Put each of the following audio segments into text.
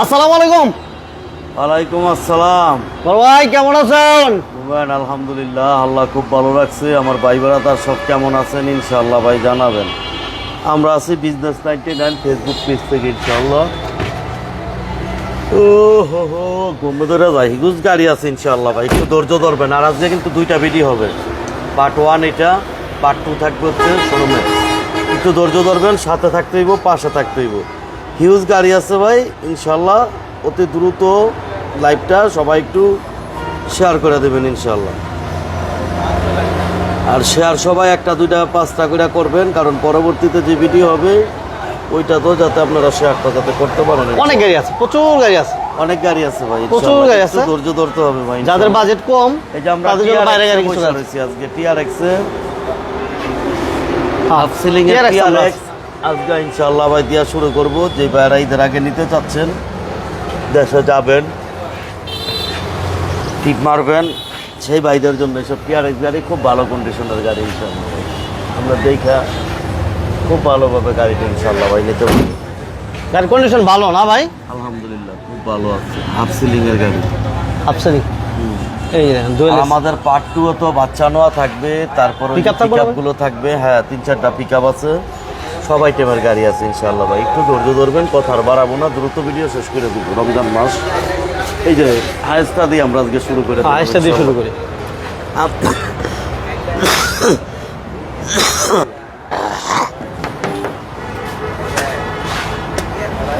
আসসালামু আলাইকুম। ওয়ালাইকুম আসসালাম। বড় ভাই কেমন আছেন? হুমায়ুন আলহামদুলিল্লাহ আল্লাহ খুব ভালো রাখছে। আমার ভাই তার সব কেমন আছেন? ইনশাআল্লাহ ভাই জানাবেন। আমরা আছি business ninety nine Facebook page থেকে ইনশাআল্লাহ। ও হো হো ঘুমে ধরে যাই। হিগুজ গাড়ি আছে ইনশাআল্লাহ ভাই। একটু ধৈর্য ধরবেন। আর আজকে কিন্তু দুইটা ভিডিও হবে। পার্ট ওয়ান এটা পার্ট টু থাকবে হচ্ছে শোরুমে। একটু ধৈর্য ধরবেন সাথে থাকতে হইব পাশে থাকতে হইব। হিউজ গাড়ি আছে ভাই ইনশাল্লাহ অতি দ্রুত লাইভটা সবাই একটু শেয়ার করে দেবেন ইনশাল্লাহ। আর শেয়ার সবাই একটা দুইটা পাঁচটা করে করবেন কারণ পরবর্তীতে যে ভিডিও হবে ওইটা তো যাতে আপনারা শেয়ারটা যাতে করতে পারেন। অনেক গাড়ি আছে প্রচুর গাড়ি আছে। অনেক গাড়ি আছে ভাই প্রচুর গাড়ি আছে। ধৈর্য ধরতে হবে ভাই যাদের বাজেট কম এই যে আমরা তাদের জন্য বাইরে গাড়ি কিছু। আজকে টিআরএক্স এ। হ্যাঁ, হাফ সিলিং এর টিআরএক্স আজকে ইনশাল্লাহ ভাই দিয়া শুরু করব। যে ভাইরা ঈদের আগে নিতে চাচ্ছেন দেশে যাবেন টিপ মারবেন সেই ভাইদের জন্য এসব টিআরএক্স গাড়ি খুব ভালো কন্ডিশনের গাড়ি ইনশাআল্লাহ আমরা দেখা খুব ভালোভাবে গাড়িটা ইনশাল্লাহ ভাই নিতে পারি গাড়ির কন্ডিশন ভালো না ভাই? আলহামদুলিল্লাহ খুব ভালো আছে। হাফ সিলিং এর গাড়ি আপসারি এই যে আমাদের পার্ট টু তো বাচ্চা নেওয়া থাকবে তারপর না গুলো থাকবে হ্যাঁ তিন চারটা পিক আছে। সবাই টেমের গাড়ি আছে ইনশাআল্লাহ ভাই। একটু ধৈর্য ধরবেন কথা আর বাড়াবো না। দ্রুত ভিডিও শেষ করে দিব রমজান মাস। এই যে হায়েস্টটা দিয়ে আমরা আজকে শুরু করে আইসটা দিয়ে শুরু করি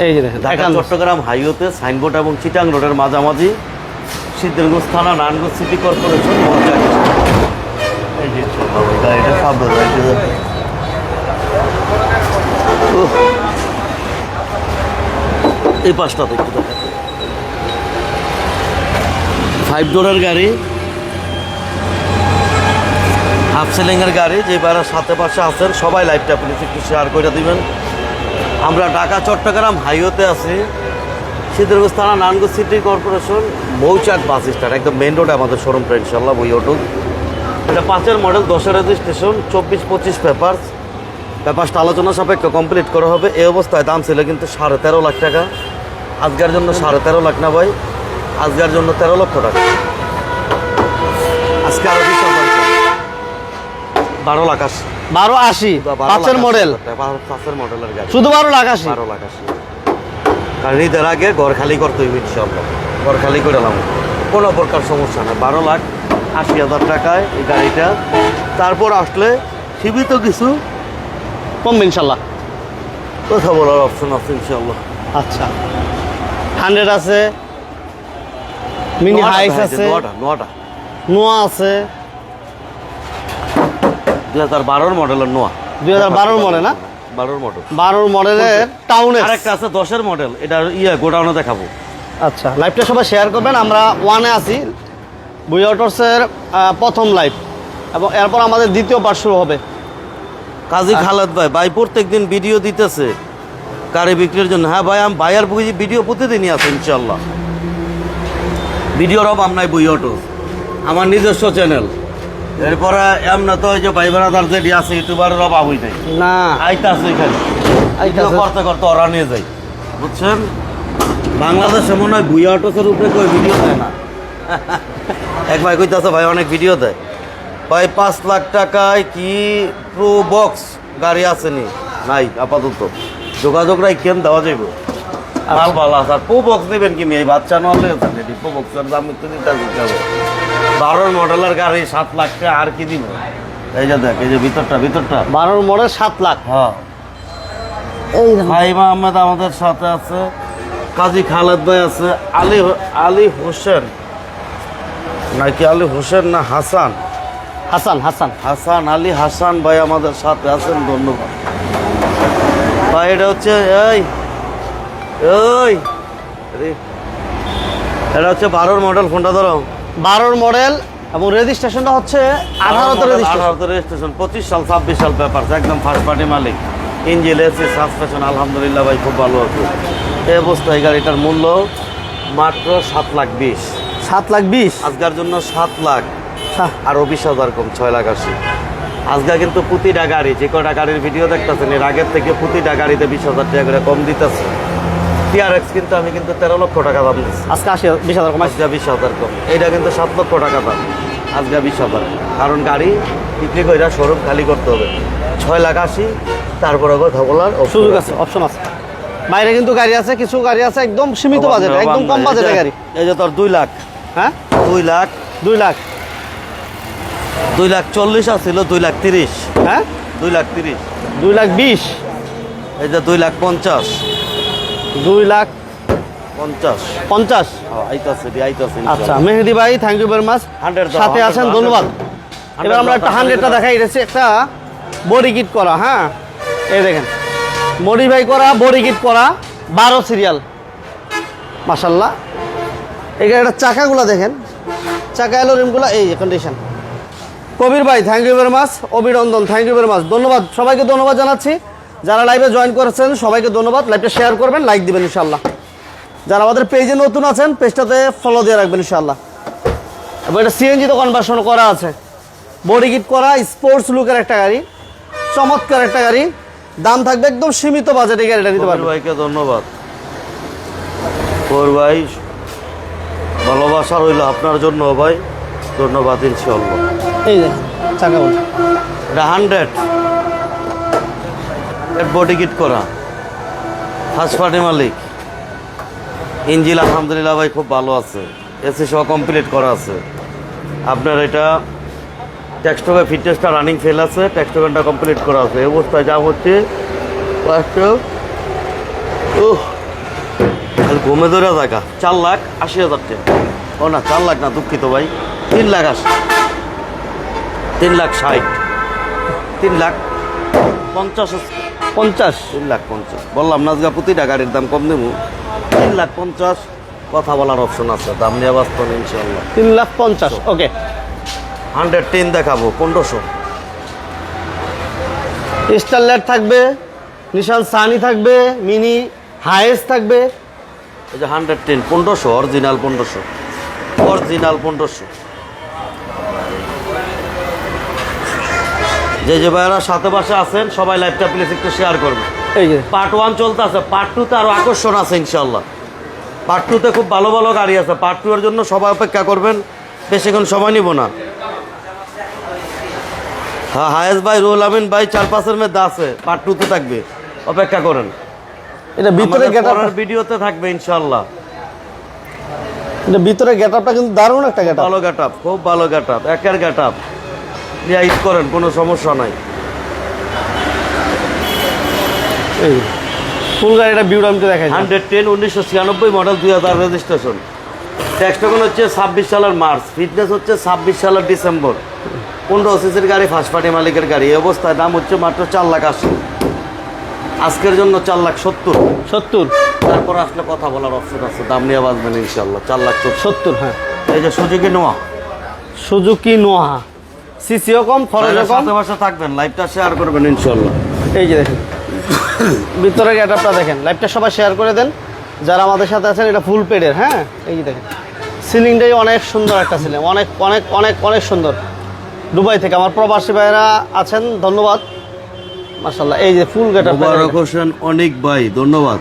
এই যে ঢাকা চট্টগ্রাম হাইওয়েতে সাইনবোর্ড এবং চিটাং রোডের মাঝামাঝি সিদ্ধিরগঞ্জ থানা নারায়ণগঞ্জ সিটি কর্পোরেশন এই যে ইনশাআল্লাহ ভাই, গাড়িটা সামনে রাখতে যাবে। উহ। এই পাঁচটা একটু দেখা ফাইভ ডোরের গাড়ি হাফ সিলিংয়ের গাড়ি, যে বারা সাথে পাশে আছেন সবাই লাইভটা প্লিজ একটু শেয়ার করে দিবেন। আমরা ঢাকা, চট্টগ্রাম হাইওয়েতে আছি। সিদ্ধিরগঞ্জ থানা, Narayanganj city corporation Mouchak bus stand একদম মেন রোডে আমাদের শোরুমটা ইনশাল্লাহ বই অটো এটা পাঁচের মডেল দশের রেজিস্ট্রেশন চব্বিশ পঁচিশ পেপারস পেপারসটা আলোচনা সাপেক্ষে কমপ্লিট করা হবে। এই অবস্থায় দাম ছিল কিন্তু সাড়ে তেরো লাখ টাকা। আজকের জন্য সাড়ে তেরো লাখ না ভাই আজকের জন্য তেরো লক্ষ টাকা। আজকে আরও বিশ বারো লাখ আশি। বারো আশি পাঁচের মডেল পাঁচের মডেলের গাড়ি। শুধু বারো লাখ আশি? বারো লাখ আশি। কারণ ঈদের আগে ঘর খালি করতে হইবে ইনশাল্লাহ ঘর খালি করে এলাম। কোনো প্রকার সমস্যা না বারো লাখ আশি হাজার টাকায় এই গাড়িটা। তারপর আসলে সীমিত কিছু কমবে ইনশাল্লাহ। কথা বলার অপশন আছে ইনশাল্লাহ। আচ্ছা। হান্ড্রেড আছে। মিনি হাইস আছে। নোয়াটা নোয়া আছে। দুই হাজার বারোর মডেলের নোয়া দুই হাজার বারোর মডেল না? বারোর মডেল বারোর মডেলের টাউনের আরেকটা আছে দশের মডেল এটা ইয়ে গোডাউনে দেখাবো। আচ্ছা লাইভটা সবাই শেয়ার করবেন আমরা ওয়ানে আছি। বুই অটোসের প্রথম লাইভ এবং এরপর আমাদের দ্বিতীয় পার্ট শুরু হবে। কাজী খালেদ ভাই ভাই প্রত্যেক দিন ভিডিও দিতেছে। কারে বিক্রির জন্য। হ্যাঁ ভাই আমি ভাইয়ার বুঝি ভিডিও প্রতিদিনই আছে ইনশাল্লাহ ভিডিওর অভাব নাই বই অটো। আমার নিজস্ব চ্যানেল এরপরে এমন তো ওই যে ভাই বেড়াদার যেটি আছে ইউটিউবারের অভাব হই নাই। না। আইতে আছে এখানে ভিডিও। করতে করতে ওরা নিয়ে যাই বুঝছেন? বাংলাদেশে মনে হয় বুই অটোসের উপরে কেউ ভিডিও দেয় না। এক ভাই কইতাছে ভাই অনেক ভিডিও দেয়। ভাই পাঁচ লাখ টাকায় কি প্রো বক্স গাড়ি আসেনি? নাই আপাতত। যোগাযোগ রাই কেন দেওয়া যাইব? মাল ভালো আছে। আর প্রো বক্স নেবেন কি এই বাচ্চা নলে এটি প্রো বক্সের দাম একটু দিতে হবে। বারোর মডেলের গাড়ি সাত লাখ টাকা আর কি দিব? এই যে দেখ এই যে ভিতরটা ভিতরটা। বারোর মডেল সাত লাখ। হ্যাঁ। এই ফাইমা আহমেদ আমাদের সাথে আছে। কাজী খালেদ ভাই আছে। আলী আলী হোসেন। নাকি আলী হোসেন না হাসান? হাসান হাসান। হাসান আলী হাসান ভাই আমাদের সাথে আছেন ধন্যবাদ। ভাই এটা হচ্ছে এই ওই এটা হচ্ছে বারোর মডেল ফোনটা ধরো। বারোর মডেল এবং রেজিস্ট্রেশনটা হচ্ছে আঠারোতে আঠারোতে রেজিস্ট্রেশন পঁচিশ সাল ছাব্বিশ সাল পেপার একদম ফার্স্ট পার্টি মালিক। ইঞ্জিন এসি সাসপেশন আলহামদুলিল্লাহ ভাই খুব ভালো আছে। এই অবস্থায় এই গাড়িটার মূল্য মাত্র সাত লাখ বিশ। সাত লাখ বিশ? আজকের জন্য সাত লাখ। সা- আর বিশ হাজার কম ছয় লাখ আশি আজকে কিন্তু প্রতিটা গাড়ি যে কটা গাড়ির ভিডিও দেখতেছেন এর আগের থেকে প্রতিটা গাড়িতে বিশ হাজার টাকা করে কম দিতেছে। টিআরএক্স কিন্তু আমি কিন্তু তেরো লক্ষ টাকা দাম দিচ্ছি আজকে আশি বিশ হাজার কমাইছে। আজকে বিশ হাজার কম। এটা কিন্তু সাত লক্ষ টাকা দাম। আজকে বিশ হাজার। কারণ গাড়ি বিক্রি করে শোরুম খালি করতে হবে। ছয় লাখ আশি তারপরে কথা বলার সুযোগ আছে। অপশন আছে। বাইরে কিন্তু গাড়ি আছে কিছু গাড়ি আছে একদম সীমিত বাজেট একদম কম এই বাজেটের গাড়ি। এই যে তোর দুই লাখ। হ্যাঁ? দুই লাখ। দুই লাখ। দুই লাখ চল্লিশ আসছিল দুই লাখ তিরিশ। হ্যাঁ? দুই লাখ তিরিশ। দুই লাখ বিশ। এই যে দুই লাখ পঞ্চাশ। দুই লাখ পঞ্চাশ। পঞ্চাশ। আচ্ছা মেহেদি ভাই থ্যাংক ইউ ভেরি মাচ 100 দাও, সাথে আছেন ধন্যবাদ। এবার আমরা একটা হান্ড্রেডটা দেখাই এসেছি একটা বডি কিট করা হ্যাঁ? এই দেখেন। মডিফাই করা বডি কিট করা বারো সিরিয়াল মাসাল্লাহ এই একটা চাকাগুলো দেখেন। চাকা এলোরিমগুলো এই কন্ডিশন কবির ভাই থ্যাংক ইউ ভেরি মাচ অভিনন্দন থ্যাংক ইউ ভেরি মাচ ধন্যবাদ, সবাইকে ধন্যবাদ জানাচ্ছি। যারা লাইভে জয়েন করেছেন, সবাইকে ধন্যবাদ। লাইভটা শেয়ার করবেন লাইক দিবেন ইনশাল্লাহ যারা আমাদের পেজে নতুন আছেন পেজটাতে ফলো দিয়ে রাখবেন ইনশাল্লাহ এবং এটা সিএনজি তো কনভার্সন করা আছে। বডি কিট করা স্পোর্টস লুকের একটা গাড়ি। চমৎকার একটা গাড়ি। দাম থাকবে একদম সীমিত বাজেটে গাড়িটা নিতে পারবেন। ভাইকে ধন্যবাদ। কবির ভাই, ভালোবাসা রইল আপনার জন্য ভাই। ধন্যবাদ ইনশাল্লাহ এই যে, চাকা বল এটা হান্ড্রেড বডি কিট করা। ফার্স্ট পার্টি মালিক। ইঞ্জিল আলহামদুলিল্লাহ ভাই খুব ভালো আছে। এসি সহ কমপ্লিট করা আছে। আপনার এটা টেক্সটোকে ফিটনেসটা রানিং ফেল আছে টেক্সটোকেনটা কমপ্লিট করা আছে। এই অবস্থায় যা হচ্ছে ঘুমে ধরে থাকা চার লাখ আশি হাজার টাকা। ও না, চার লাখ না, দুঃখিত ভাই। তিন লাখ আশি। তিন লাখ ষাট। তিন লাখ পঞ্চাশ পঞ্চাশ? তিন লাখ পঞ্চাশ। বললাম না আজকে প্রতিটা গাড়ির দাম কম দেবো। তিন লাখ পঞ্চাশ কথা বলার অপশন আছে দাম নিয়ে বাস্তব ইনশাল্লাহ তিন লাখ পঞ্চাশ ওকে হান্ড্রেড টেন দেখাবো পনেরোশো। স্টারলেট থাকবে নিশান সানি থাকবে মিনি হায়েস থাকবে। এই যে হান্ড্রেড টেন পনেরোশো অরিজিনাল পনেরোশো। অরিজিনাল পনেরোশো। যে যে ভাইয়েরা সাথে পাশে আছেন সবাই লাইভটা প্লিজ একটু শেয়ার করবে এই যে। পার্ট ওয়ান চলতে আছে পার্ট টুতে আরও আকর্ষণ আছে ইনশাল্লাহ পার্ট টুতে খুব ভালো ভালো গাড়ি আছে পার্ট টু এর জন্য সবাই অপেক্ষা করবেন বেশিক্ষণ সময় নিব না। হ্যাঁ হায়েস ভাই রুহুল আমিন ভাই চার পাঁচের মধ্যে আছে পার্ট টুতে থাকবে অপেক্ষা করেন। এটা ভিতরে আমাদের গেট পরের ভিডিওতে থাকবে ইনশাল্লাহ এটা ভিতরে গেট আপটা কিন্তু দারুণ একটা গেট ভালো গেট আপ খুব ভালো গেট আপ একের গেট নিয়ে ঈদ করেন কোনো সমস্যা নাই। এই ফুল গাড়িটা বিউড আমি তো দেখাই হান্ড্রেড টেন উনিশশো ছিয়ানব্বই মডেল দুই হাজার রেজিস্ট্রেশন ট্যাক্সটকন হচ্ছে ছাব্বিশ সালের মার্চ ফিটনেস হচ্ছে ছাব্বিশ সালের ডিসেম্বর। পনেরো সিসির গাড়ি ফার্স্ট পার্টি মালিকের গাড়ি। এই অবস্থায় দাম হচ্ছে মাত্র চার লাখ আশি। আজকের জন্য চার লাখ সত্তর। সত্তর? তারপর আসলে কথা বলার অপশন আছে। দাম নিয়ে বাঁচবেন ইনশাল্লাহ চার লাখ সত্তর হ্যাঁ। এই যে সুযোগে নোয়া। সুজুকি নোহা সিসিও কম খরচও কম। পাশে থাকবেন লাইভটা শেয়ার করবেন ইনশাল্লাহ। এই যে দেখেন। ভিতরে গেট দেখেন। লাইভটা সবাই শেয়ার করে দেন। যারা আমাদের সাথে আছেন এটা ফুল পেডের হ্যাঁ? এই যে দেখেন। সিলিংটাই অনেক সুন্দর একটা সিলিং। অনেক অনেক অনেক অনেক সুন্দর। দুবাই থেকে আমার প্রবাসী ভাইরা আছেন ধন্যবাদ। মাসাল্লাহ এই যে ফুল গেট মুবারক হোসেন অনেক ভাই ধন্যবাদ।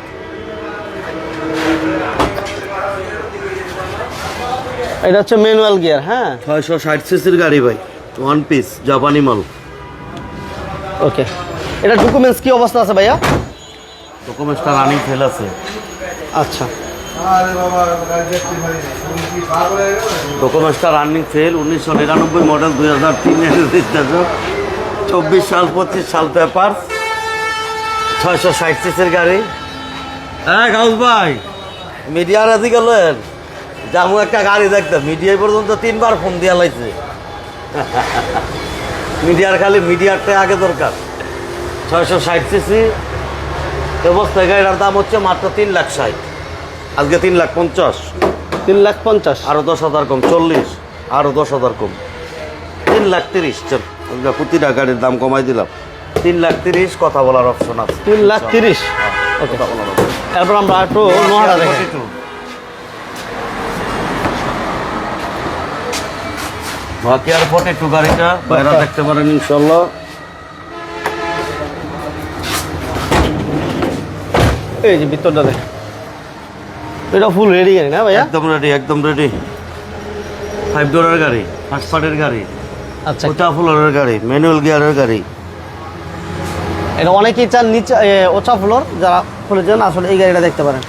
এটা হচ্ছে ম্যানুয়াল গিয়ার হ্যাঁ? ছয়শো ষাট সিসির গাড়ি ভাই। ওয়ান পিস জাপানি মাল ওকে এটা ডকুমেন্টস কি অবস্থা আছে ভাইয়া? ডকুমেন্টসটা রানিং ফেল আছে। আচ্ছা। ডকুমেন্টসটা রানিং ফেল উনিশশো নিরানব্বই মডেল দুই হাজার তিনের রেজিস্ট্রেশন চব্বিশ সাল পঁচিশ সাল পেপার ছয়শো ষাট সিসির গাড়ি। হ্যাঁ গাউস ভাই মিডিয়ার আদি গেলেন যাব একটা গাড়ি দেখতে। মিডিয়া পর্যন্ত তিনবার ফোন দিয়া লাইছে। মিডিয়ার খালি মিডিয়ারটাই আগে দরকার। ছয়শো ষাট সিসি অবস্থায় গাড়িটার দাম হচ্ছে মাত্র তিন লাখ ষাট। আজকে তিন লাখ পঞ্চাশ। তিন লাখ পঞ্চাশ। আরও দশ হাজার কম চল্লিশ আরও দশ হাজার কম। তিন লাখ তিরিশ চল। প্রতিটা গাড়ির দাম কমাই দিলাম। তিন লাখ তিরিশ কথা বলার অপশন আছে। তিন লাখ তিরিশ। কথা বলার option। তারপর আমরা একটু দেখেন বাকি আর ফোর্টি টু গাড়িটা বাইরে দেখতে পারেন ইনশাল্লাহ এই যে ভিতরটা দেখেন এটা ফুল রেডি গাড়ি না ভাইয়া? একদম রেডি একদম রেডি ফাইভ ডোরের গাড়ি ফার্স্ট পার্টের গাড়ি। আচ্ছা। ওটা ফ্লোরের গাড়ি ম্যানুয়াল গিয়ারের গাড়ি। এটা অনেকেই চান নিচে ওচা ফ্লোর যারা খুলে চান আসলে এই গাড়িটা দেখতে পারেন।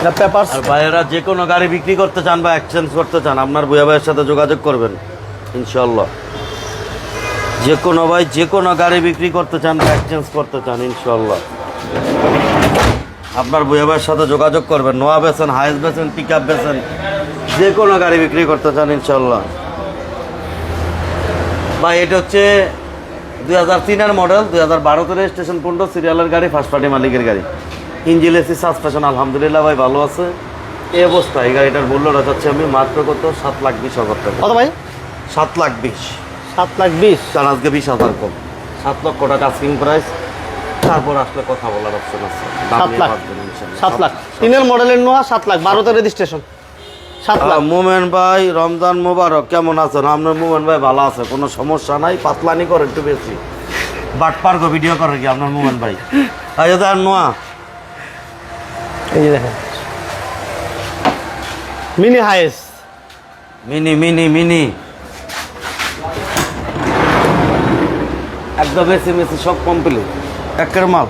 এটা পেপার আর ভাইয়েরা যে কোনো গাড়ি বিক্রি করতে চান বা এক্সচেঞ্জ করতে চান আপনার বুয়া ভাইয়ের সাথে যোগাযোগ করবেন। ইনশাল্লাহ। যে কোনো ভাই, যে কোনো গাড়ি বিক্রি করতে চান বা এক্সচেঞ্জ করতে চান, ইনশাল্লাহ। আপনার বুয়া ভাইয়ের সাথে যোগাযোগ করবেন। নোয়া বেছেন, হাইস বেছেন পিক আপ বেছেন, যে কোনো গাড়ি বিক্রি করতে চান, ইনশাল্লাহ। ভাই, এটা হচ্ছে দুই হাজার তিনের মডেল দুই হাজার বারোতে রেজিস্ট্রেশন পনেরো সিরিয়ালের গাড়ি ফার্স্ট পার্টি মালিকের গাড়ি। ইঞ্জিল এসি সাসপেশন আলহামদুলিল্লাহ ভাই, ভালো আছে। এই অবস্থা এই গাড়িটার মূল্য রাখাচ্ছি আমি মাত্র কত? সাত লাখ বিশ হাজার টাকা। ভাই? সাত লাখ বিশ। সাত লাখ বিশ? কারণ আজকে বিশ হাজার কম। সাত লক্ষ টাকা স্ক্রিন প্রাইস। তারপর আসলে কথা বলার অপশন আছে। সাত লাখ। সাত লাখ। তিনের মডেলের নোয়া সাত লাখ। বারোতে রেজিস্ট্রেশন সাত লাখ। মোমেন ভাই রমজান মোবারক কেমন আছেন? আপনার মোমেন ভাই ভালো আছে? কোনো সমস্যা নাই? পাতলানি করে একটু বেশি। বাট পার্ক ভিডিও করে কি আপনার মোমেন ভাই? আচ্ছা আর নোয়া। এই যে দেখেন। Mini Hiace mini mini mini. একদম এসি মেসি সব কমপ্লিট একের মাল।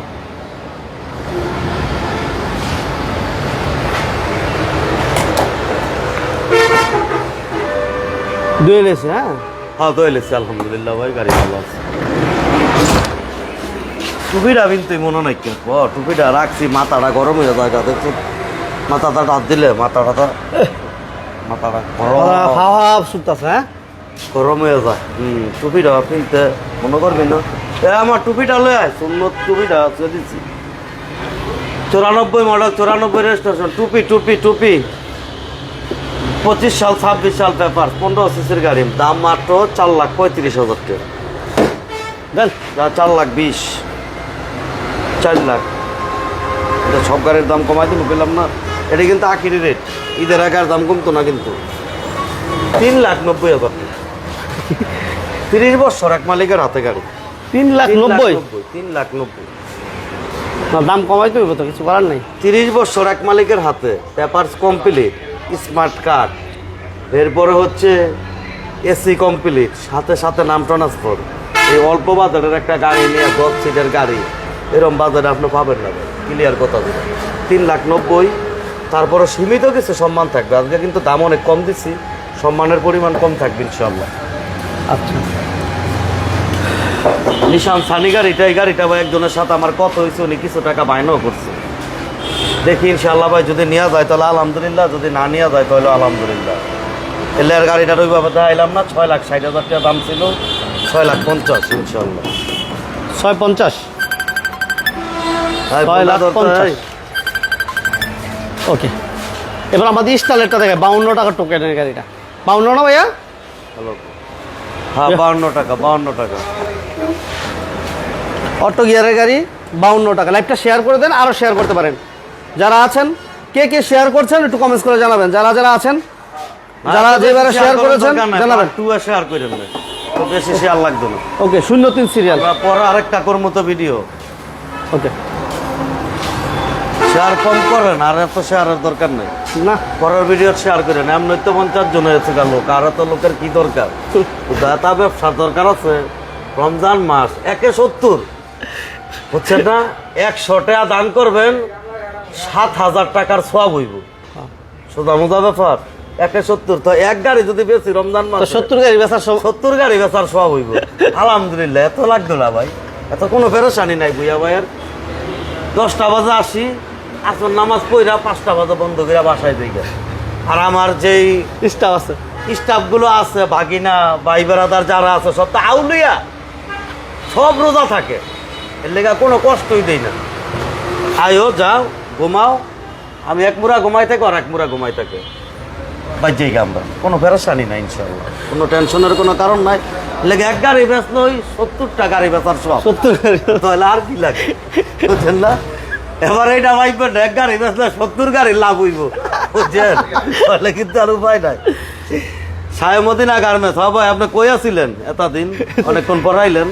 ডুয়েল এসে হ্যাঁ? হ্যাঁ তো এলেছি আলহামদুলিল্লাহ ভাই গাড়ি ভালো আছে। টুপিটা কিন্তু মনে নাই কে ও টুপিটা রাখছি মাথাটা গরম হয়ে যায় দেখছ মাথাটা হাত দিলে মাথাটা মাথাটা গরম। হাওয়া শুনতেছে হ্যাঁ? গরম হয়ে যায়। হুম টুপিটা কিনতে মনে করবি না। এ, আমার টুপিটা লয়ে আয় সুন্নত টুপিটা আছে দিচ্ছি চুরানব্বই মডেল চুরানব্বই রেজিস্ট্রেশন টুপি টুপি টুপি। পঁচিশ সাল, ছাব্বিশ সাল পেপার, পনেরো সিসির গাড়ি। দাম মাত্র চার লাখ পঁয়ত্রিশ হাজার টাকা। দেন চার লাখ বিশ, চার লাখ। এটা সব গাড়ির দাম কমাই দিন পেলাম না। এটা কিন্তু আখিরি রেট ঈদের আগে দাম কমতো না কিন্তু। তিন লাখ নব্বই হাজার টাকা। তিরিশ বছর এক মালিকের হাতে গাড়ি। তিন লাখ নব্বই? তিন লাখ নব্বই। দাম কমাইতে হইব তো কিছু করার নেই। তিরিশ বছর এক মালিকের হাতে পেপারস কমপ্লিট স্মার্ট কার্ড। এরপরে হচ্ছে এসি কমপ্লিট সাথে সাথে নাম ট্রান্সফার। এই অল্প বাজারের একটা গাড়ি নিয়ে দশ সিটের গাড়ি এরম বাজারে আপনি পাবেন না ক্লিয়ার কথা দিলে তিন লাখ নব্বই তারপরে সীমিত কিছু সম্মান থাকবে। আজকে কিন্তু দাম অনেক কম দিচ্ছি সম্মানের পরিমাণ কম থাকবে ইনশাল্লাহ আচ্ছা। নিশান সানি গাড়িটা এই গাড়িটা ভাই একজনের সাথে আমার কত হয়েছে উনি কিছু টাকা বায়নাও করছে। দেখি ইনশাল্লাহ ভাই যদি নেওয়া যায় তাহলে আলহামদুলিল্লাহ যদি না নেওয়া যায় তাহলে আলহামদুলিল্লাহ। এলে আর গাড়িটার ওইভাবে দেখাইলাম না ছয় লাখ ষাট হাজার টাকা দাম ছিল ছয় লাখ পঞ্চাশ ইনশাল্লাহ ছয় পঞ্চাশ। ওকে। এবার আমাদের স্টাইলেরটা দেখে বাউন্ন টাকা টোকেনের গাড়িটা। বাউন্ন না ভাইয়া? হ্যালো হ্যাঁ বাউন্ন টাকা বাউন্ন টাকা। অটো গিয়ারের গাড়ি বাউন্ন টাকা। লাইভটা শেয়ার করে দেন আরও শেয়ার করতে পারেন। যারা আছেন কে কে শেয়ার করছেন একটু কমেন্টস করে জানাবেন। যারা যারা আছেন যারা যেবারে শেয়ার করেছেন জানাবেন। টু শেয়ার করে নেবেন তো বেশি শেয়ার লাগতো না। ওকে শূন্য তিন সিরিয়াল পরে আরেকটা করব তো ভিডিও ওকে শেয়ার কম করেন আর এত শেয়ারের দরকার নেই। না। পরের ভিডিও শেয়ার করেন এমনি তো পঞ্চাশ জন হয়েছে গেল আর তো লোকের কি দরকার? দাতা ব্যবসার দরকার আছে? রমজান মাস একে সত্তর। হচ্ছে না? একশো টাকা দান করবেন সাত হাজার টাকার সোয়াব হইব। সোজা মোজা ব্যাপার একে সত্তর। তো এক গাড়ি যদি বেশি রমজান মাস সত্তর গাড়ি বেচার সত্তর গাড়ি বেচার সোয়াব হইব। আলহামদুলিল্লাহ এত লাগতো না ভাই। এত কোনো পেরেশানি নাই বুইয়া ভাইয়ের। দশটা বাজে আসি আসর নামাজ পড়া পাঁচটা বাজে বন্ধ করে বাসায় দিকে আর আমার যেই স্টাফ আছে। স্টাফগুলো আছে ভাগিনা ভাই বেড়াদার যারা আছে সব তো আউলিয়া সব রোজা থাকে। এর লেগে কোনো কষ্টই দেই না। আয়ো যাও ঘুমাও। আমি এক মুড়া ঘুমাই থাকি আর এক মুড়া ঘুমাই থাকে। বাজ্যেই আমরা। কোনো পেরেশানি নাই ইনশাল্লাহ কোনো টেনশনের কোনো কারণ নাই। লেগে এক গাড়ি বেচলো ওই সত্তরটা গাড়ি বেচার সব। সত্তর গাড়ি। তাহলে আর কি লাগে? বুঝছেন না? এবার এটা ভাইবেন এক গাড়ি বেচলে সত্তর গাড়ি লাভ হইব। বুঝছেন? তাহলে কিন্তু আর উপায় নাই। সায়মদিনা গার্মেন্টস হ্যাঁ ভাই, আপনি কই আছিলেন এতদিন? অনেকক্ষণ পড়াইলেন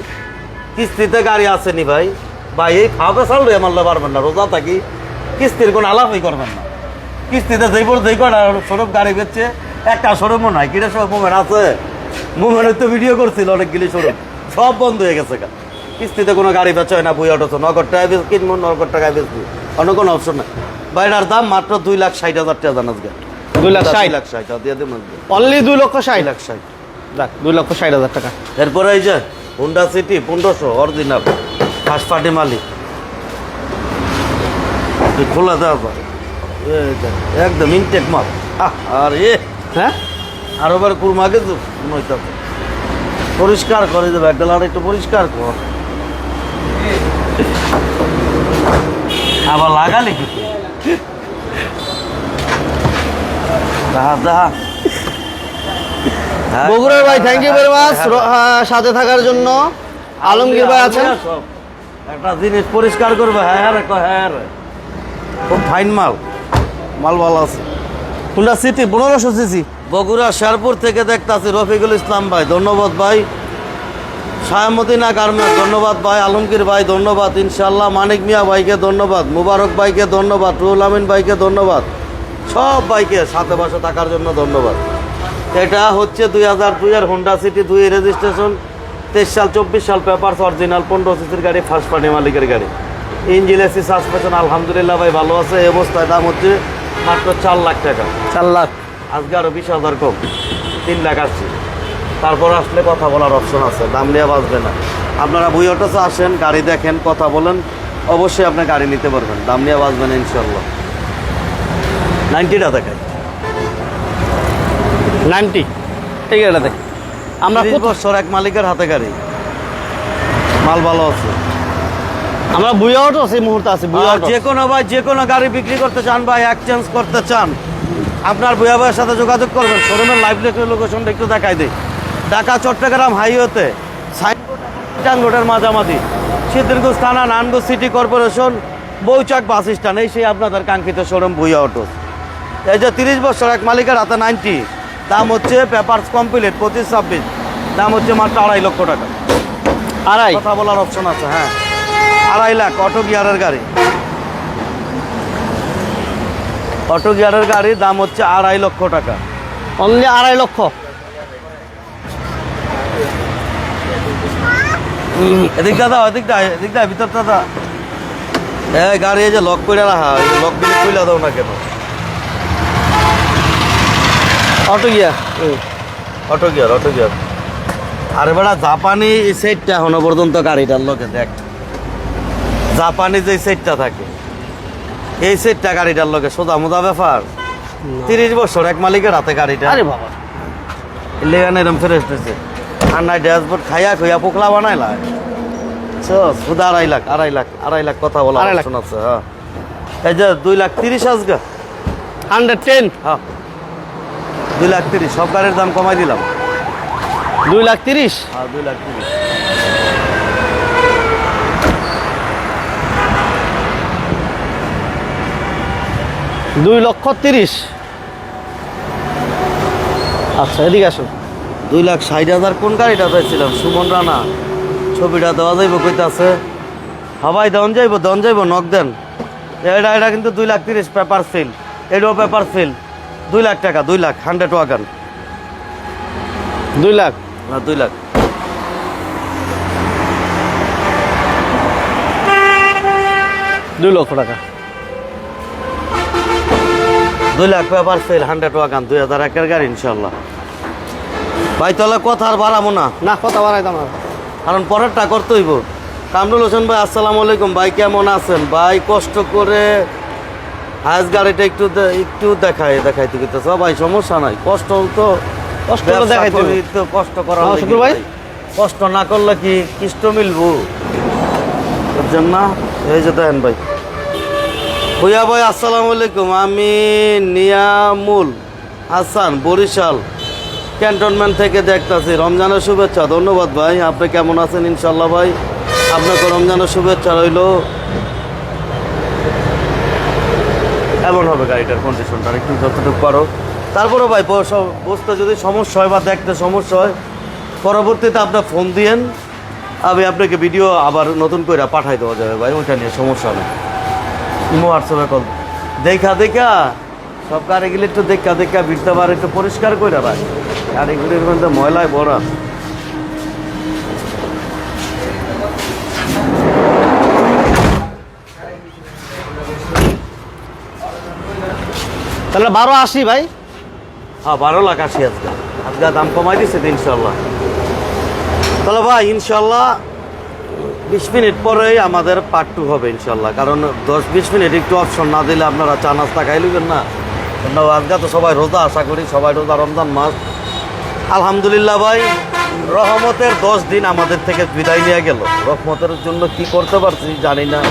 কিস্তিতে গাড়ি আসেনি ভাই। ভাই, এই খাওয়া চাল রে মারলে পারবেন না, রোজা থাকি। কিস্তির কোনো আলাপই করবেন না। কিস্তিতে যেই পর যেই কটা সরব গাড়ি বেচছে, একটা শোরুমও নাই। কিরে সব মোমেন্ট আছে? মোমেন্টের তো ভিডিও করছিল অনেকগুলি শোরুম সব বন্ধ হয়ে গেছে। কিস্তিতে কোনো গাড়ি বেচা হয় না বই অটো নগদ টাকা বেচ কিনবো নগদ টাকায় বেচবো। অন্য কোনো অপশন নাই। বাইরার দাম মাত্র দুই লাখ ষাট হাজার টাকা জানাস গা। দুই লাখ ষাট? লাখ ষাট হাজার দিয়ে দেবো অনলি দুই লক্ষ ষাট? লাখ ষাট। লাখ দুই লক্ষ ষাট হাজার টাকা। এরপরে এই যে হুন্ডা সিটি পনেরোশো অরিজিনাল ফার্স্ট পার্টি মালিক। খোলা দেওয়া একদম ইনটেক মাল। আর। এ হ্যাঁ? আরও বার কুরমাকে তো নইতে। পরিষ্কার করে দেবে একটা একটু পরিষ্কার কর। আবার লাগালি কি? হ্যাঁ। বগুড়ার ভাই থ্যাংক ইউ ভেরি মাচ সাথে থাকার জন্য। আলমগীর ভাই আছেন। একটা জিনিস পরিষ্কার করবে হ্যাঁ হ্যাঁ খুব ফাইন মাল। মাল ভালো আছে। হুন্ডা সিটি পনেরোশো সিসি বগুড়া শেরপুর থেকে দেখতাছি রফিকুল ইসলাম ভাই। ধন্যবাদ ভাই। সায়ামতিনা গার্মেন্টস ধন্যবাদ ভাই আলমগীর ভাই ধন্যবাদ ইনশাল্লাহ মানিক মিয়া ভাইকে ধন্যবাদ মুবারক ভাইকে ধন্যবাদ রুহুল আমিন ভাইকে ধন্যবাদ। সব ভাইকে সাথে বসে থাকার জন্য ধন্যবাদ। এটা হচ্ছে দুই হাজার দুইয়ের হোন্ডা সিটি দুই রেজিস্ট্রেশন তেইশ সাল চব্বিশ সাল পেপারস অরিজিনাল পনেরো সিসির গাড়ি ফার্স্ট পার্টি মালিকের গাড়ি। ইঞ্জিন এসি সাসপেশন আলহামদুলিল্লাহ ভাই ভালো আছে। এই অবস্থায় দাম হচ্ছে মাত্র চার লাখ টাকা। চার লাখ। আজকে আরও বিশ হাজার কম তিন লাখ আসছে। তারপর আসলে কথা বলার অপশন আছে দাম নিয়ে বাঁচবে না। আপনারা বুই অটোসে আসেন গাড়ি দেখেন কথা বলেন অবশ্যই আপনি গাড়ি নিতে পারবেন দাম নিয়ে বাঁচবেন ইনশাল্লাহ নাইনটিটা দেখাই। নাইনটি। ঠিক আছে দেখ। আমরা বছর এক মালিকের হাতে গাড়ি। মাল ভালো আছে। আমরা বুয়া অটো সেই মুহূর্তে আছি বুয়া যে কোনো ভাই যে কোনো গাড়ি বিক্রি করতে চান বা এক্সচেঞ্জ করতে চান আপনার ভূয়া ভাইয়ের সাথে যোগাযোগ করবেন। শোরুমের লাইভ লোকেশনটা একটু দেখাই দিই। ঢাকা চট্টগ্রাম হাইওয়েতে সাইন রোডের মাঝামাঝি। সিদ্দিরগঞ্জ থানা Narayanganj city corporation Mouchak bus stand এই সেই আপনাদের কাঙ্ক্ষিত শোরুম ভুইয়া অটো এই যে তিরিশ বছর এক মালিকের হাতে নাইনটি দাম হচ্ছে পেপারস কমপ্লিট পঁচিশ ছাব্বিশ দাম হচ্ছে মাত্র আড়াই লক্ষ টাকা। আড়াই? কথা বলার অপশন আছে হ্যাঁ। আড়াই লাখ অটো গিয়ারের গাড়ি। অটো গিয়ারের গাড়ির দাম হচ্ছে আড়াই লক্ষ টাকা। অনলি আড়াই লক্ষ? এদিক দাদা এদিক দা এদিক দা ভিতর দাদা এ গাড়ি এই যে লক করে রাখা লক গুলি খুলে দাও না কেন? অটো গিয়া অটো গিয়ার অটো গিয়ার। আরে বেড়া জাপানি সেটটা এখনও পর্যন্ত গাড়িটার লোকে দেখ। জাপানি যে সেটটা থাকে এই সেটটা গাড়িটার লোকে সোজা মোজা ব্যাপার। তিরিশ বছর এক মালিকের হাতে গাড়িটা। আরে বাবা। লেগান এরম ফ্রেশ নাই ড্যাশবোর্ড খাইয়া খুইয়া পোকলা বানাইলা শুধু আড়াই লাখ আড়াই লাখ আড়াই লাখ কথা বলা আড়াই লাখ। শোনাচ্ছে হ্যাঁ। এই যে দুই লাখ তিরিশ আজকে। Hundred ten. হ্যাঁ। দুই লাখ তিরিশ সব গাড়ির দাম কমাই দিলাম। দুই লাখ তিরিশ? হ্যাঁ দুই লাখ তিরিশ। দুই লক্ষ তিরিশ। আচ্ছা এদিকে আসুন। দুই লাখ ষাট হাজার কোন গাড়িটা পেয়েছিলাম? সুমন রানা। ছবিটা দেওয়া যাইব কইতাছে। হাবাই দন যাইব দন যাইব নক দেন। এটা এটা কিন্তু দুই লাখ তিরিশ পেপার ফিল এটাও পেপার ফিল দুই লাখ টাকা দুই লাখ হান্ড্রেড ওয়াগান দুই লাখ? না দুই লাখ। দুই লক্ষ টাকা। দুই lakh paper fail hundred wagon দুই হাজার একের গাড়ি ইনশাল্লাহ ভাই তাহলে কথা আর বাড়াবো না। না কথা বাড়াইতাম না। কারণ পরেরটা করতে হইব। কামরুল হোসেন ভাই আসসালামু আলাইকুম। ভাই কেমন আছেন? ভাই কষ্ট করে হাজ গাড়িটা একটু একটু দেখায় দেখাইতে গেতেছে ভাই সমস্যা নাই। কষ্ট তো। কষ্ট দেখাইতে কষ্ট করা হ্যাঁ, ভাই। কষ্ট না করলে কি কৃষ্ট মিলবো? বুঝছেন না? এই যে দেখেন ভাই। ভুইয়া ভাই আসসালামু আলাইকুম। আমি নিয়ামুল হাসান বরিশাল। ক্যান্টনমেন্ট থেকে দেখতাছি। রমজানের শুভেচ্ছা, ধন্যবাদ ভাই। আপনি কেমন আছেন ইনশাল্লাহ ভাই? আপনাকে রমজানের শুভেচ্ছা রইল। এমন হবে গাড়িটার কন্ডিশনটা একটু যতটুকু পারো। তারপরে ভাই, ব- বুঝতে যদি সমস্যা হয় বা দেখতে সমস্যা হয়, পরবর্তীতে আপনার ফোন দিয়েন। আমি আপনাকে ভিডিও আবার নতুন করে পাঠাই দেওয়া যাবে ভাই, ওইটা নিয়ে সমস্যা নেই। ইমো হোয়াটসঅ্যাপে কল দেখা দেখা। সব গাড়িগুলি একটু দেখা দেখা ভিড়তে একটু পরিষ্কার করে রাখ গাড়িগুলির মধ্যে ময়লায় ভরা। তাহলে বারো আশি ভাই? হ্যাঁ বারো লাখ আশি আজকে। আজকে দাম কমাই দিচ্ছে তো ইনশাল্লাহ তাহলে ভাই ইনশাল্লাহ বিশ মিনিট পরেই আমাদের পার্ট টু হবে ইনশাল্লাহ কারণ দশ বিশ মিনিট একটু অপশন না দিলে আপনারা চা নাস্তা খাই লিবেন না। আজকে তো সবাই রোজা আশা করি সবাই রোজা রমজান মাস আলহামদুলিল্লাহ ভাই, রহমতের দশ দিন আমাদের থেকে বিদায় নিয়ে গেল। রহমতের জন্য কি করতে পারছি জানি না।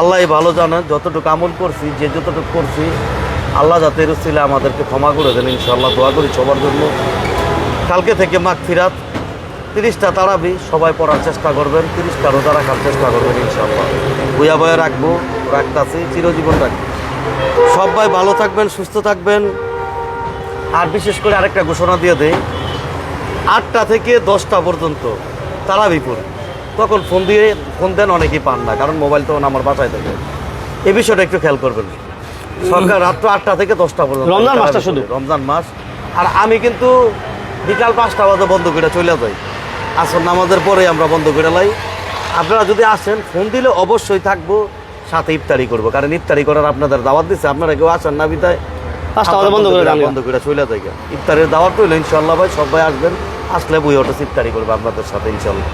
আল্লাহ ভালো জানেন যতটুকু আমল করছি, যে যতটুকু করছি, আল্লাহ যাতে রুসিলে আমাদেরকে ক্ষমা করে দেন ইনশাল্লাহ দোয়া করি সবার জন্য। কালকে থেকে মাঘ ফিরাত, তিরিশটা তারাবি সবাই পড়ার চেষ্টা করবেন, তিরিশটা রোজা রাখার চেষ্টা করবেন ইনশাল্লাহ বুয়া বয়ে রাখব, রাখতাছি, চিরজীবন রাখব। সবাই ভালো থাকবেন, সুস্থ থাকবেন। আর বিশেষ করে আরেকটা ঘোষণা দিয়ে দেয় আটটা থেকে দশটা পর্যন্ত তারাবিপুর তখন ফোন দিয়ে ফোন দেন অনেকেই পান না কারণ মোবাইল তখন আমার বাসায় থাকে। এ বিষয়টা একটু খেয়াল করবেন। সরকার রাত্র আটটা থেকে দশটা পর্যন্ত রমজান মাসটা শুধু? রমজান মাস। আর আমি কিন্তু বিকাল পাঁচটা বাজে বন্ধ করে চলে যাই। আসর নামাজের পরে আমরা বন্ধ করে লাই। আপনারা যদি আসেন ফোন দিলে অবশ্যই থাকব সাথে ইফতারি করব। কারণ ইফতারি করার আপনাদের দাওয়াত দিচ্ছে আপনারা কেউ আসেন না বিদায়। পাঁচটা বন্ধ করে। বন্ধ করে চলে যাই ইফতারের দাওয়াত রইল ইনশাল্লাহ ভাই সবাই আসবেন। আসলে বই অটো চিৎকারি করব আপনাদের সাথে ইনশাল্লাহ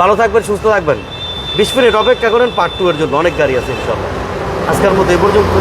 ভালো থাকবেন, সুস্থ থাকবেন। বিশ মিনিট অপেক্ষা করেন পার্ট টু এর জন্য অনেক গাড়ি আছে ইনশাল্লাহ আজকের মধ্যে এ পর্যন্ত